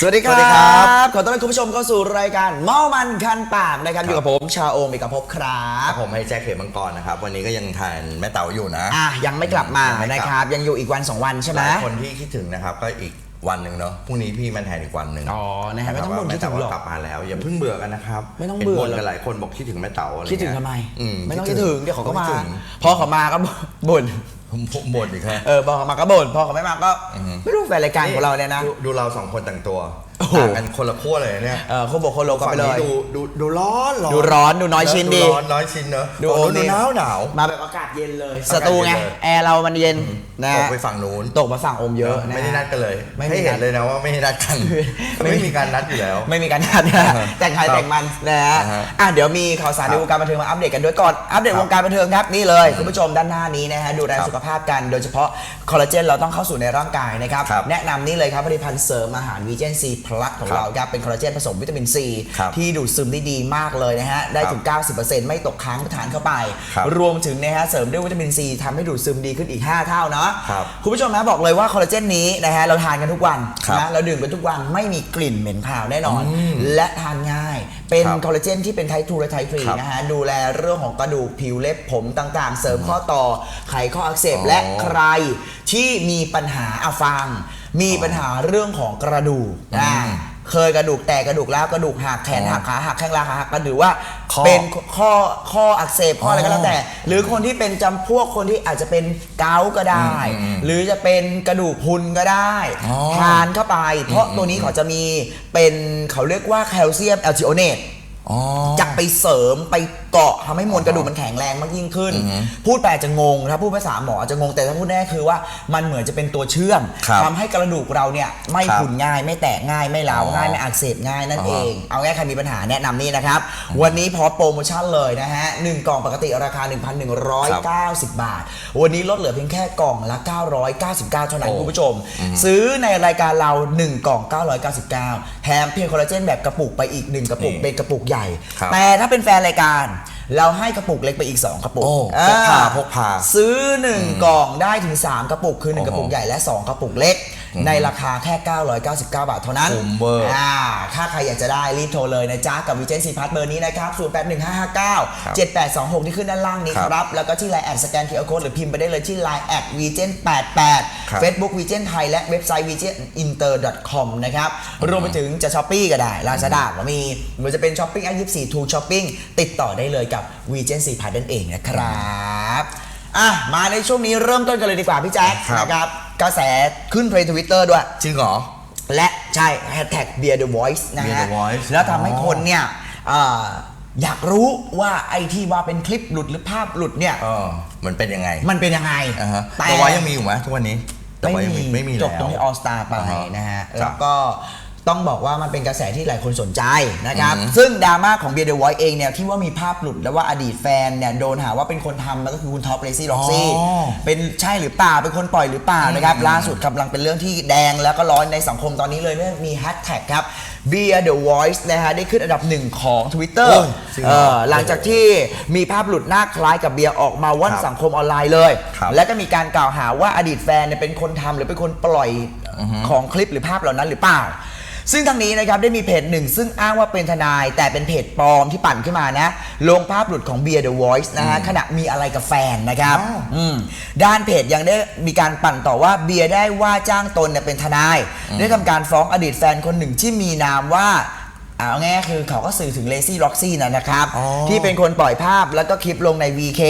สวัสดีคสวัสดีรัครับบขอต้อนรับคุณผู้ชมเข้าสู่รายการเมามันคันปากนะครับ อยู่กับผมชาโอมเอกภพครัครับบผมให้แจ็คเขมมังกรนะครับ วันนี้ก็ยังทานแม่เต๋าอยู่นะ อะยังไม่กลับมายังไม่กลับนะครับ ยังอยู่อีกวัน 2 วันใช่ไหหมลายคนที่คิดถึงนะครับ ก็อีกวันหนึ่งเนาะพรุ่งนี้พี่มันแทนอีกวันหนึ่งอ๋อนะฮะไม่ต้องบ่นแม่คิดถึงหรอกเต๋ากลับมาแล้ว อย่าเพิ่งเบื่อกันนะครับไม่ต้องห็นเบื่อบ่นหรอกกันหลายคนบอกคิดถึงแม่เต๋าอะไรคิดถึงเงี้ยทำไม อืไม่ต้องคิดถึงเดี๋ยวเขาก็มาคิดถึงพอเขามาก็บ่นผมผม บ่นอีกฮะเออพอเขามาก็บ่นพอเขาไม่มาก็อือฮึไม่รู้แฟนรายการของเราเนี่ยนะ ดูดูเราสองคนแต่งตัว โอ้โห ต่างกันคนละขั้วเลยเนี่ยเออโคโบโคโลก็ไปฝั่งเลนี้ยดูดูดูร้อนร้อนดูร้อนดูน้อยชิ้นดีดูร้อนน้อยชิ้นเนอะดูโอ้โอ้ดูนี่หนาวหนาว มาแบบอากาศเย็นเลยอากาศสตูไงเย็นเลยแอร์เรามันเย็นนะตกไปฝั่งนู้นตกมาฝั่งโอมเยอะนะ ไม่ได้นัดกันเลย ไม่มีให้เห็นันดเลยนะว่าไม่ได้นัดกัน ไม่ไม่มีมีการนัดอยู่แล้ว ไม่มีการนัดนะอ่าฮะแต่งใครครับแต่งมันนะฮะอ่าฮะอะเดี๋ยวมีข่าวสารในครับวงการบันเทิงมาอัปเดตกันด้วยก่อน อัปเดตครับวงการบันเทิงครับนี่เลยคุณผู้ชมด้านหน้านี้นะฮะดูแลครับสุขภาพกันโดยเฉพาะคอลลาเจนเราต้องเข้าสู่ในร่างกายนะครับ ครับแนะนำนี่เลยครับผลิตภัณฑ์เสริมอาหารวีเจนซีพลัสของครับเราครับเป็นคอลลาเจนผสมวิตามินซีครับที่ดูดซึมได้ดีมากเลยนะฮะ ได้ถึง 90%ไม่ตกค้างทานเข้าไป ครับรวมถึงนะฮะเสริมด้วยวิตามินซีทำให้ดูดซึมดีขึ้นอีก 5 เท่าเนาะครับคุณผู้ชมนะบอกเลยว่าคอลลาเจนนี้นะฮะเราทานกันทุกวันครับนะเราดื่มกันทุกวันไม่มีกลิ่นเหม็นคาวแน่นอนอืมและทานง่าย เป็นครับคอลลาเจนที่เป็นไทป์2และไทป์ครับ3นะฮะดูแลเรื่องของกระดูกผิวเล็บผมต่างๆ เสริมข้อต่อไขข้ออักเสบอ๋อและใครที่มีปัญหาอาฟัง มีปัญหาเรื่องของกระดูกอืมอ่าเคยกระดูกแตกกระดูกแล้วกระดูกหักแขนอ๋อหักขาหักแข้งลาขาหักก็หรือว่าข้อเป็นข้อข้ออักเสบข้ออะไรก็แล้วแต่อ๋อหรือคนที่เป็นจำพวกคนที่อาจจะเป็นเกาต์ก็ได้อืมอืมหรือจะเป็นกระดูกพรุนก็ได้ อ๋อทานเข้าไป เพราะตัวนี้เขาจะมีเป็นเขาเรียกว่าแคลเซียมแอลจิโอเนตอ๋อจะไปเสริมไปเกาะทำให้มวลกระดูกมันแข็งแรงมากยิ่งขึ้น อือฮึพูดแปลจะงงถ้าพูดภาษาหมอจะงงแต่ถ้าพูดแน่คือว่ามันเหมือนจะเป็นตัวเชื่อมครับทำให้กระดูกเราเนี่ยไม่ครับพุนง่าย ไม่แตกง่ายไม่ร้าวอ๋อง่ายไม่อักเสบง่ายนั่นอ๋อเอง เอาง่ายใครมีปัญหาแนะนำนี่นะครับ วันนี้พร้อมโปรโมชั่นเลยนะฮะหนึ่งกล่องปกติราคา 1,190 บาท วันนี้ลดเหลือเพียงแค่กล่องละ 999เท่านั้นโอ้ คุณผู้ชม ซื้อในรายการเรา 1 กล่อง 999แถมเพียงคอลลาเจนแบบกระปุกไปอีก 1 กระปุกนี่เป็นกระปุกใหญ่ ครับ แต่ถ้าเป็นแฟนรายการ เราให้กระปุกเล็กไปอีก 2 กระปุกโอ้อ่พกพาพกพา ซื้อ 1 กล่องได้ถึง 3 กระปุก คือ1โอ้โหกระปุกใหญ่และ 2 กระปุกเล็ก ในราคาแค่ 999 บาทเท่านั้นคุ้มเวอร์อ่าถ้าใครอยากจะได้รีบโทรเลยนะจ๊ะกับวิเจนซีพัทเบอร์นี้นะครับ081559 7826 ที่ขึ้นด้านล่างนี้ครับครับแล้วก็ที่ไลน์แอดสแกนเคอร์โค้ดหรือพิมพ์ไปได้เลยที่ไลน์แอดวีเจนครับ88 Facebook วีเจนไทยและเว็บไซต์ v g e n i n t e r com นะครับรวมไปถึงจะช้อปปี้ก็ได้ลาซาด้าก็มีหรือจะเป็นช้อปปิ้งแอป24ทูช้อปปิ้งติดต่อได้เลยกับวีเจนซีพัทนั่นเองนะครับอะมาในช่วงนี้เริ่มต้นกันเลยดีกว่าพี่แจ๊คครับนะครับ กระแสขึ้นเทรนทวิตเตอร์ด้วย จริงเหรอ และใช่ hashtag Beer the Voice นะ Beer ฮะ the Voice แล้วทำให้คนเนี่ยเอ่ออยากรู้ว่าไอที่ว่าเป็นคลิปหลุดหรือภาพหลุดเนี่ย เออมันเป็นยังไงมันเป็นยังไงอ่าฮะแต่แต่ว่ายังมีอยู่ไหมทุกวันนี้แต่ว่าไม่ยังมีไม่มีจแล้วบตรงที่ All Star ไปอ่าฮะนะฮะ ครับแล้วก็ ต้องบอกว่ามันเป็นกระแสที่หลายคนสนใจนะครับอือฮึซึ่งดราม่าของ Beer the Voice เองเนี่ยที่ว่ามีภาพหลุดแล้วว่าอดีตแฟนเนี่ยโดนหาว่าเป็นคนทำแล้วก็คือคุณท็อปเลซี่ล็อกซี่อ๋อ เป็นใช่หรือเปล่าเป็นคนปล่อยหรือเปล่านะครับอืมล่าสุดกำลังเป็นเรื่องที่แดงแล้วก็ร้อนในสังคมตอนนี้เลยเนื่องมีแฮชแท็กครับ Beer the Voice นะฮะได้ขึ้นอันดับหนึ่งของ Twitter โอ้ยจริงเหรเอออหลังจากที่มีภาพหลุดหน้าคล้ายกับเบียร์ออกมาว่อนครับสังคมออนไลน์เลย ครับและก็มีการกล่าวหาว่าอดีตแฟนเนี่ยเป็นคนทำหรือเป็นคนปล่อยของคลิปหรือภาพเหล่านั้นหรือเปล่า ซึ่งทางนี้นะครับได้มีเพจหนึ่ง ซึ่งอ้างว่าเป็นทนาย แต่เป็นเพจปลอมที่ปั่นขึ้นมานะลงภาพหลุดของ Beer the Voice นะฮะขณะมีอะไรกับแฟนนะครับอ้าวอืมด้านเพจยังได้มีการปั่นต่อว่าเบียร์ได้ว่าจ้างตนเนี่ยเป็นทนาย ได้ทำการฟ้องอดีตแฟนคนหนึ่งที่มีนามว่าเอาง่ายๆคือเขาก็สื่อถึงเลซี่ล็อกซี่นะนะครับ อ๋อ ที่เป็นคนปล่อยภาพแล้วก็คลิปลงใน VK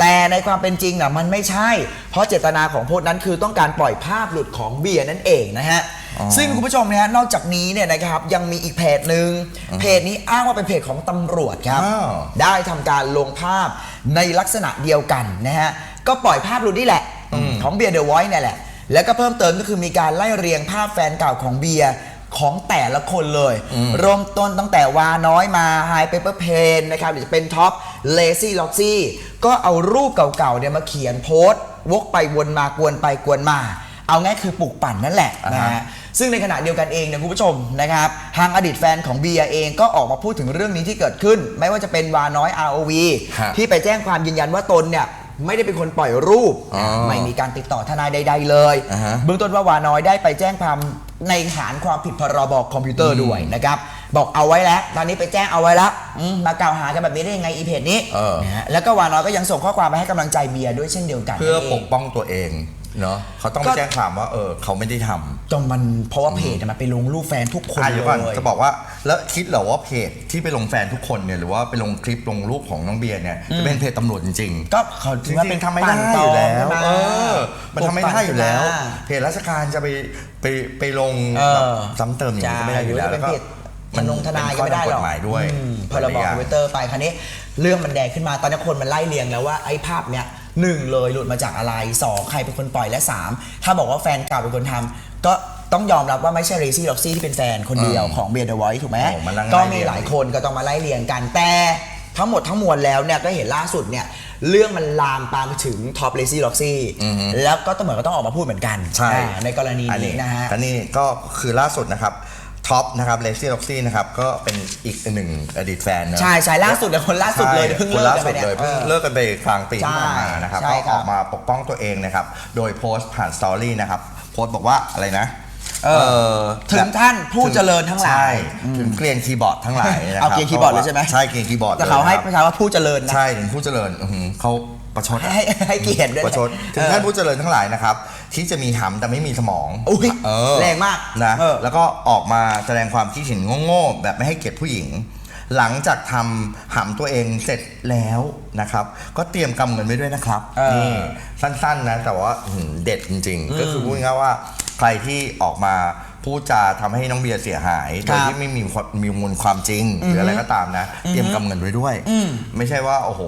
แต่ในความเป็นจริงน่ะมันไม่ใช่ เพราะเจตนาของโพสต์นั้นคือต้องการปล่อยภาพหลุดของเบียร์นั่นเองนะฮะอ๋อ ซึ่งคุณผู้ชมนะฮะนอกจากนี้เนี่ยนะครับยังมีอีกเพจหนึ่งเพจนี้อ้างว่าเป็นเพจของตำรวจครับ อ้าว ได้ทำการลงภาพในลักษณะเดียวกันนะฮะก็ปล่อยภาพหลุดนี่แหละ ของเบียร์เดอะไวท์เนี่ยแหละ แล้วก็เพิ่มเติมก็คือมีการไล่เรียงภาพแฟนเก่าของเบียร์ของแต่ละคนเลยเริ่มต้นตั้งแต่วาน้อยมาไฮเปเปอร์เพนนะครับหรือจะเป็นท็อปเลซี่ล็อกซี่ก็เอารูปเก่าๆเนี่ยมาเขียนโพสต์ วกไปวนมากวนไปกวนมา เอาง่ายคือปลุกปั่นนั่นแหละนะอ่าฮะฮะ ซึ่งในขณะเดียวกันเองเนี่ยคุณผู้ชมนะครับทางอดีตแฟนของเบียร์เองก็ออกมาพูดถึงเรื่องนี้ที่เกิดขึ้น ไม่ว่าจะเป็นวาน้อย ROV ฮะที่ไปแจ้งความยืนยันว่าตนเนี่ยไม่ได้เป็นคนปล่อยรูป อ๋อไม่มีการติดต่อทนายใด ๆ เลย อ่าฮะ เบื้องต้นว่าวาน้อยได้ไปแจ้งความในฐานความผิดพรบคอมพิวเตอร์ด้วยนะครับบอกเอาไว้แล้ว ตอนนี้ไปแจ้งเอาไว้แล้วอืมมากล่าวหากันแบบนี้ได้ยังไงอีเพจนี้เออ นะฮะแล้วก็วานอยก็ยังส่งข้อความไปให้กำลังใจเบียร์ด้วยเช่นเดียวกันเพื่อนั่นปงกป้องตัวเอง เนาะเขาต้องก็ แจ้งความว่า เออเขาไม่ได้ทำจนมันเพราะว่าเพจอะมันไปลงรูปแฟนทุกคนอะเลเดี๋ยวก่อนยจะบอกว่าแล้วคิดเหรอว่าเพจที่ไปลงแฟนทุกคนเนี่ยหรือว่าไปลงคลิปลงรูปของน้องเบียร์เนี่ยจะเป็นเพจตำรวจจริงๆ ก็เขาจถือว่าริเป็งนๆทำไม่ได้อยู่แล้วเออ มันทำไม่ได้อยู่แล้ว ปกปั่นขึ้นมา เพจราชการจะไปไปไปลงเออแบบซ้ำเติมอย่างนี้ก็ไม่ได้อยู่แล้วใช่แล้วก็หรือจะเป็นเพจทนงทนายก็ไม่ได้หรอกกฎหมายด้วยอืมพรบคอมพิวเตอร์ไปคราวนี้ เรื่องมันแดงขึ้นมาตอนนี้คนมันไล่เรียงแล้วว่าไอ้ภาพเนี้ย หนึ่งเลยหลุดมาจากอะไรสองใครเป็นคนปล่อยและสามถ้าบอกว่าแฟนเก่าเป็นคนทำก็ต้องยอมรับว่าไม่ใช่เรซี่ล็อกซี่ที่เป็นแฟนคนเดียวของเบียร์เดอะไวท์ถูกไหมโอ้มานั่งก็ไล่มีเรียงหลายคนก็ต้องมาไล่เรียงกันแต่ทั้งหมดทั้งมวลแล้วเนี่ยก็เห็นล่าสุดเนี่ยเรื่องมันลามปามไปถึงท็อปเรซี่ล็อกซี่แล้วก็ต้องเหมือนก็ต้องออกมาพูดเหมือนกันใช่ อ่าในกรณีอันี้นะฮะ อันนี้ก็คือล่าสุดนะครับ ท็อปนะครับเลซี่ล็อกซี่นะครับก็เป็นอีกหนึ่งอดีตแฟนเนอะใช่ใช่ล่าสุดเลยคนล่าสุดเลยใช่เพิ่งคนเลิกล่ากันสุไปดเนี่ยเลยเพิ่งออเลิกกันไปกลางปีที่ผ่านมานะครับใช่ก็ครัอบ อกมาปกป้องตัวเองนะครับ โดยโพสต์ผ่านสตอรี่นะครับ โพสต์บอกว่าอะไรนะ เออถึงท่านผู้เจริญทั้งหลาย ใช่ถึงเกรียนคีย์บอร์ดทั้งหลายนะครับเอาเกรียนคีย์บอร์ดเลยใช่ไหม ใช่เกรียนคีย์บอร์ดแต่เขาให้ลยประครับชาว่าผู้เจริญนะ ใช่ถึงผู้เจริญอื้อหือเขา ประชดให้ให้ให้เกียรติด้วยประชดถึงท่านผู้เจริญทั้งหลายนะครับ ที่จะมีหำแต่ไม่มีสมองอุ๊ยเออแรงมากนะเออแล้วก็ออกมาแสดงความคิดเห็นโง่ๆแบบไม่ให้เกียรติผู้หญิง หลังจากทำหำตัวเองเสร็จแล้วนะครับ ก็เตรียมกำเงินไว้ด้วยนะครับเออนี่สั้นๆนะแต่ว่าอื้อหือเด็ดจริง ๆ ก็คือพูดง่ายๆว่าใครที่ออกมาพูดจาทำให้น้องเบียร์เสียหายโดยที่ไม่มีความมีมูลความจริง หรืออะไรก็ตามนะ เตรียมกำเงินไว้ด้วย ไม่ใช่ว่า โอ้โห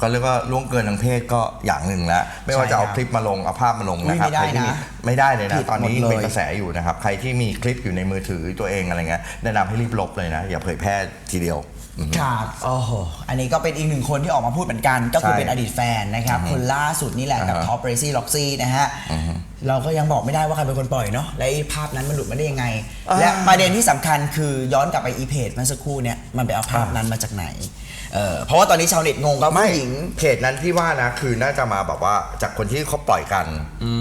ก็เรียกว่าล่วงเกินทางเพศก็อย่างหนึ่งแล้วไม่ว่าจะเอาคลิปมาลงเอาภาพมาลงนะครับอุ๊ยไม่ได้ใครที่มีนะไม่ได้เลยนะผิดตอนนี้หมดเลยเป็นกระแสอยู่นะครับ ใครที่มีคลิปอยู่ในมือถือตัวเองอะไรเงี้ยแนะนำให้รีบลบเลยนะ อย่าเผยแพร่ทีเดียวอืมครับโอ้โห อันนี้ก็เป็นอีกหนึ่งคนที่ออกมาพูดเหมือนกัน ก็คือใช่เป็นอดีตแฟนนะครับ คนล่าสุดนี่แหละกับอ่าฮะท็อปเรซี่ล็อกซี่นะฮะ เราก็ยังบอกไม่ได้ว่าใครเป็นคนปล่อยเนาะ และไอ้ภาพนั้นมันหลุดมาได้ยังไงอ่าและประเด็นที่สำคัญคือย้อนกลับไปอีเพจเมื่อสักครู่เนี่ย มันไปเอาภาพนั้นมาจากไหน เออเพราะว่าตอนนี้ชาวเน็ตงงว่าไม่ผู้หญิง เพจนั้นพี่ว่านะคือน่าจะมาแบบว่าจากคนที่เขาปล่อยกัน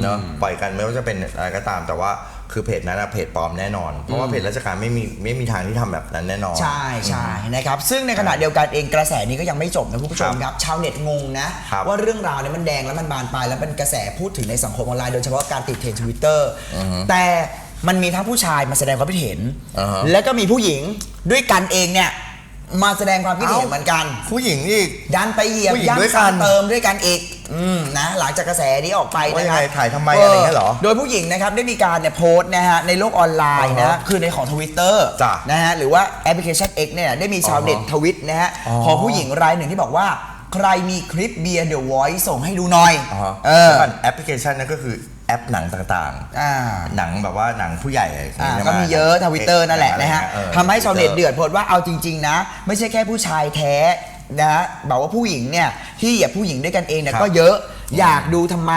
เนาะปล่อยกันไม่ว่าจะเป็นอะไรก็ตามแต่ว่าคือเพจนั้นนะเพจปลอมแน่นอน เพราะว่าเพจราชการไม่มีไม่มีทางที่ทำแบบนั้นแน่นอน ใช่ใช่นะครับ ซึ่งในขณะเดียวกันเองกระแสนี้ก็ยังไม่จบนะคุณผู้ชมครับ ชาวเน็ตงงนะ ครับว่าเรื่องราวเนี่ยมันแดงแล้วมันบานปลายแล้วเป็นกระแสพูดถึงในสังคมออนไลน์โดยเฉพาะการติดเทรนด์ทวิตเตอร์แต่มันมีทั้งผู้ชายมาแสดงความคิดเห็น อ่าฮะ แล้วก็มีผู้หญิงด้วยกันเองเนี่ย มาแสดงความคิดเห็นเอ้าเหมือนกัน ผู้หญิงอีก ดันไปเหยียบผู้หญิงด้วยย่ำกัน ซ้ำเติมด้วยกันอีกอืมนะ หลังจากกระแสนี้ออกไปว่านะยังคไงรับถ่ายทำไมอะไรอย่างเงี้ยเหรอ โดยผู้หญิงนะครับได้มีการเนี่ยโพสต์นะฮะในโลกออนไลน์อ่านะฮะคือในของทวิตเตอร์จ้ะนะฮะหรือว่าแอปพลิเคชัน X เนี่ยได้มีชาวเน็ตอ่าฮะทวิตนะฮะอ๋อของผู้หญิงรายหนึ่งที่บอกว่า ใครมีคลิปเบียร์เดอะวอยส่งให้ดูหน่อย อ่าฮะเออ แล้วกันแอปพลิเคชันนั่นก็คือ แอปหนังต่างอ่า ๆ หนังแบบว่าหนังผู้ใหญ่อะไรอย่างอ่างี้ใช่ไหก็มีเยอะทวิตเตอร์นั่นแหละนะฮะออ ทำให้ชาวเน็ตเดือดโพดว่าเอาจริง ๆ นะ ไม่ใช่แค่ผู้ชายแท้นะบอกว่าผู้หญิงเนี่ยที่เหยียบผู้หญิงด้วยกันเองเนี่ยครับก็เยอะอยากดูทำไม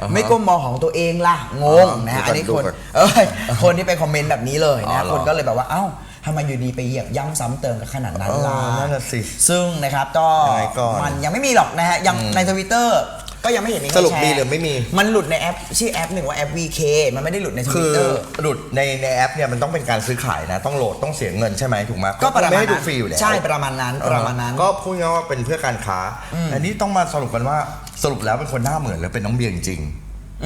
อ่าฮะไม่ก้มมองของตัวเองล่ะงงอ่านะฮะดูก่อนอันนี้คนดูก่อนเอยคนที่ไปคอมเมนต์แบบนี้เลยอ๋อนะเหรอคนก็เลยแบบว่าเอ้าทำไมอยู่ดีไปเหยียบย่ำซ้ำเติมกันขนาดนั้นเออล่ะนั่นน่ะสิซึ่งนะครับก็ยังไงก่อนมันยังไม่มีหรอกนะฮะยังในทวิตเตอร์ ก็ยังไม่เห็นมีใคสรุปแชมีหรือไม่มี มันหลุดในแอปชื่อแอปหนึ่งว่าแอป VK มันไม่ได้หลุดในทคืวิตอเตอร์ หลุดในในแอปเนี่ยมันต้องเป็นการซื้อขายนะ ต้องโหลดต้องเสียเงินใช่ไหมถูกไหมก็ประมาณไม่ให้ดูนั้นฟรีอยู่แล้วใช่ประมาณนั้นประมาณนั้นก็พูดง่ายๆว่าเป็นเพื่อการค้าอันนี้ต้องมาสรุปกันว่าสรุปแล้วเป็นคนหน้าเหมือนหรือเป็นน้องเบียร์จริง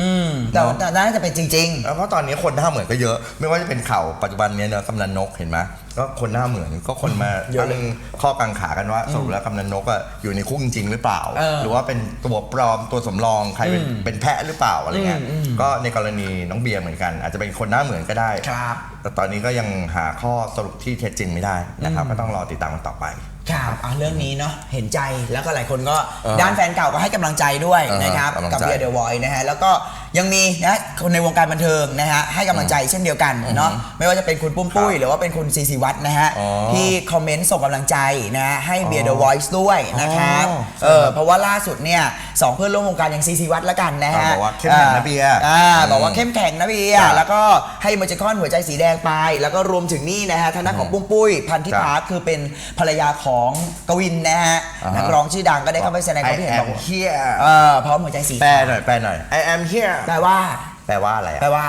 อืมแต่เนอะแต่น่าจะเป็นจริง ๆ แล้วเพราะตอนนี้คนหน้าเหมือนก็เยอะ ไม่ว่าจะเป็นข่าวปัจจุบันเนี้ยเนอะกำนันนกเห็นไหม ก็คนหน้าเหมือนก็คนมาเยอะเลยตั้งข้อกังขากันว่าสรุปแล้วกำนันนกอะอยู่ในคุกจริงๆหรือเปล่า เออหรือว่าเป็นตัวปลอมตัวสำรองใครเป็นเป็นแพะหรือเปล่าอะไรเงี้ยอืมอืม ก็ในกรณีน้องเบียร์เหมือนกัน อาจจะเป็นคนหน้าเหมือนก็ได้ ครับ แต่ตอนนี้ก็ยังหาข้อสรุปที่เท็จจริงไม่ได้นะครับก็ต้องรอติดตามกันต่อไปๆครับอะเรื่องนี้เนาะเห็นใจแล้วก็หลายคนก็เออด้านแฟนเก่าก็ให้กำลังใจด้วยเออนะครับกำลังกับใจเบียร์เดอะวอยนะฮะแล้วก็ยังมีนะคนในวงการบันเทิงนะฮะให้กำลังใจเช่นเดียวกันเนาะไม่ว่าจะเป็นคุณปุ้มปุ้ยครับหรือว่าเป็นคุณซีซีวัฒน์นะฮะอ๋อที่คอมเมนต์ส่งกำลังใจนะฮะให้เบียร์เดอะวอยซ์ด้วยนะครับอ๋อเออเพราะว่าล่าสุดเนี่ยสองเพื่อนร่วมวงการอย่างซีซีวัฒน์ละกันนะฮะอ่าบอกว่าเข้มแข็งนะเบียร์อ่าอืมบอกว่าเข้มแข็งนะเบียร์จ้ะแล้วก็ให้โมจิคอนหัวใจสีแดงไป แล้วก็รวมถึงนี่นะฮะทางด้านของปุ้มปุ้ย พันธิจ้ะพาคือเป็นภรรยาของกวินนะฮะอ่าฮะนักร้องชื่อดังก็ได้เข้าไปแสดงความคิดเห็น I บอก am here เออพร้อมหัวใจสีแปลหน่อยแปลหน่อย I am here แปลว่า แปลว่าอะไรอะแปลว่า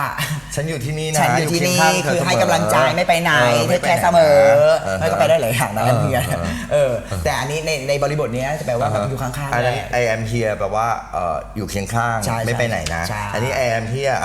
ฉันอยู่ที่นี่นะฉันอยู่ที่นี่เคียงข้างเธคือเสมให้กำลังใจไม่ไปไหนออเทไม่คไปแคไหนร์เสมอเออไม่ก็ไปได้หลายอย่างนะเออเพื่อนเออเออ แต่อันนี้ในในบริบทเนี้ยจะแปลว่าแบบอยู่ข้างๆอันแหนั้น ละ I am here แปลว่าเอ่ออยู่เคียงข้าง ใช่ไม่ไปไหนนะ ใช่ อันนี้ I am here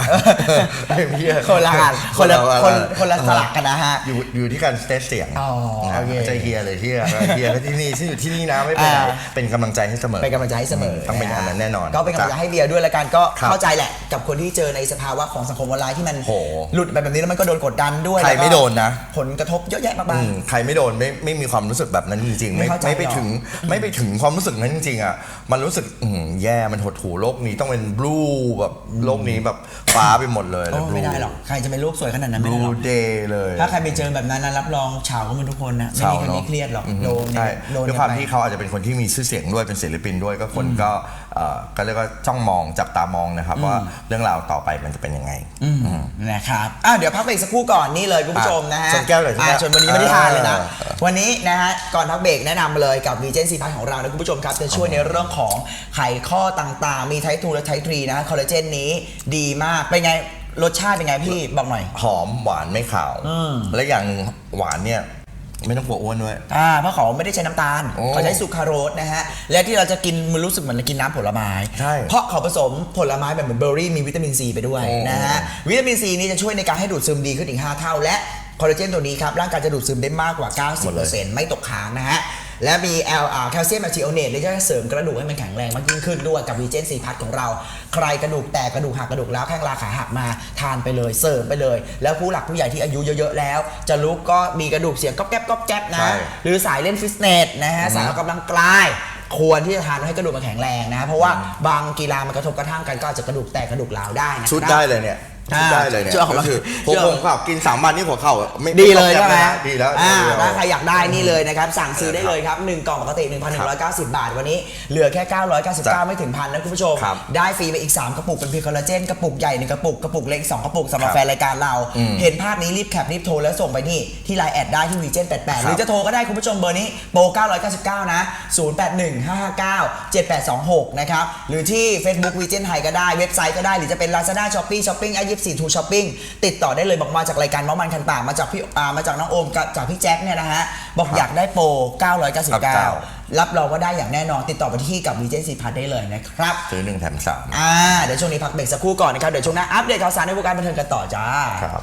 I am here คนละอันคนละอัคนคนละสลักกันนะฮะ อยู่อยู่ที่การสเตทเสียงอ๋อโอเคจะเฮียเลยเฮียเฮียที่นี่ฉันอยู่ที่นี่นะไม่ไปไหนอ่า เป็นกำลังใจให้เสมอเป็นกำลังใจให้เสมอต้องเป็นฮอันนั้นแน่นอน ก็เป็นกำลังใจให้เบียร์ด้วยละกันก็ครับเข้าใจแหละ กับคนที่เจอในสภาวะของสังคมออนไลน์ที่มันโห หลุดไปแบบนี้แล้วมันก็โดนกดดันด้วยใครแล้วก็ไม่โดนนะ ผลกระทบเยอะแยะมากอืมายมใครไม่โดนไม่ไม่มีความรู้สึกแบบนั้นจริงๆไม่ไม่เข้าใจไม่ไปหรอก ถึงไม่ไปถึงความรู้สึกนั้นจริงๆอะมันรู้สึกอืมแย่มันหดหู่โลกนี้ต้องเป็นบลูแบบโลกนี้แบบฟ้าไปหมดเลยโอ้ไม่ได้หรอกใครจะเป็นรูปสวยขนาดนั้นบไม่ลูได้หรอกเดย์เลย ถ้าใครไปเจอแบบนั้นนะรับรองเฉากันหมดทุกคนนะไม่มีใครไม่เครียดหรอกอืมโดนใช่โดนด้วยความไปที่เขาอาจจะเป็นคนที่มีชื่อเสียงด้วยเป็นศิลปินด้วยก็คนก็เอ่อ ก็เรียกว่าจ้องมองจับตามองนะครับ ว่าเรื่องราวต่อไปมันจะเป็นยังไงอืมนะครับอะเดี๋ยวพักเบรกสักครู่ก่อนนี่เลยคุณผู้ชมนะฮะชนแก้วเลยใช่ไหมอะชนวันนี้ไม่ได้ทานเลยนะเออวันนี้นะฮะก่อนพักเบรกแนะนำเลยกับวีเจนซีพัทของเรานะคุณผู้ชมครับจะช่วยในเรื่องของไขข้อต่างๆ มีไททูและไททรีนะคอลลาเจนนี้ดีมากเป็นไงรสชาติเป็นไงพี่บอกหน่อย หอมหวานไม่ขาวอืมและอย่างหวานเนี่ย ไม่ต้องกลัวอ้วนด้วย อ่าเพราะเขาไม่ได้ใช้น้ำตาล โอ้เขาใช้ซูคราโรสนะฮะ และที่เราจะกินมันรู้สึกเหมือนเรากินน้ำผลไม้ ใช่เพราะเขาผสมผลไม้แบบเหมือนเบอร์รี่มีวิตามินซีไปด้วยโอ้ นะฮะ วิตามินซีนี้จะช่วยในการให้ดูดซึมดีขึ้นอีก 5 เท่า และคอลลาเจนตัวนี้ครับ ร่างกายจะดูดซึมได้มากกว่า 90%ไม่ตกค้างนะฮะ และมีแอลแคลเซียมแอลทิโอเนตที่จะเสริมกระดูกให้มันแข็งแรงมากยิ่งขึ้นด้วยกับวีเจนซีพัทของเรา ใครกระดูกแตกกระดูกหักกระดูกแล้วแข้งลาขาหักมาทานไปเลยเสริมไปเลย แล้วผู้หลักผู้ใหญ่ที่อายุเยอะๆแล้ว จะลุกก็มีกระดูกเสียงก๊อบแก๊บก๊อบแก๊บนะ ใช่ หรือสายเล่นฟิตเนสนะฮะสายออกกำลังกายควรที่จะทานให้กระดูกมันแข็งแรงนะ เพราะว่าบางกีฬามันกระทบกระทั่งกันก็อาจจะกระดูกแตกกระดูกร้าวได้นะชุดได้เลยเนี่ย อ่าชุดได้เลยเนี่ยเชื่อผมก็คือเชื่หัวอโขงเข่ากินสามวันนี่หัวเข่าไม่ดีเลยไม่ใช่ต้องไหมแนะดีแล้วอ่าดีแล้ว ถ้าใครอยากได้นี่เลยนะครับ สั่งซื้อได้เลยครับ 1 กล่องปกติ 1,190 บาท วันนี้เหลือแค่ 999 ไม่ถึงพันนะคุณผู้ชม ครับได้ฟรีไปอีก 3 กระปุกเป็นพรีคอลลาเจน กระปุกใหญ่หนึ่งกระปุก กระปุกเล็กสองกระปุกสำหรับครับแฟนรายการเรา อืมเห็นภาพนี้รีบแคปรีบโทรแล้วส่งไปนี่ ที่ไลน์แอดได้ที่วีเจน88 หรือจะโทรก็ได้คุณผู้ชมเบอร์นี้โปร999 นะ 0815597826 นะครับหรือที่ Facebook วีเจนไทยก็ได้เว็บไซต์ก็ได้หรือจะเป็น Lazada Shopee Shopping i 24 2 Shopping ติดต่อได้เลยบอกมาจากรายการเมาส์มันคันปากมาจากพี่อ่ามาจากน้องโอมกับจากพี่แจ็คเนี่ยนะฮะบอกอยากได้โปร 999 รับรองว่าได้อย่างแน่นอนติดต่อไปที่กับวีเจนซีพัทได้เลยนะครับซื้อหนึ่งแถมสามอ่าเดี๋ยวช่วงนี้พักเบรกสักครู่ก่อนนะครับเดี๋ยวช่วงหน้าอัปเดตข่าวสารในวงการบันเทิงกันต่อจ้าครับ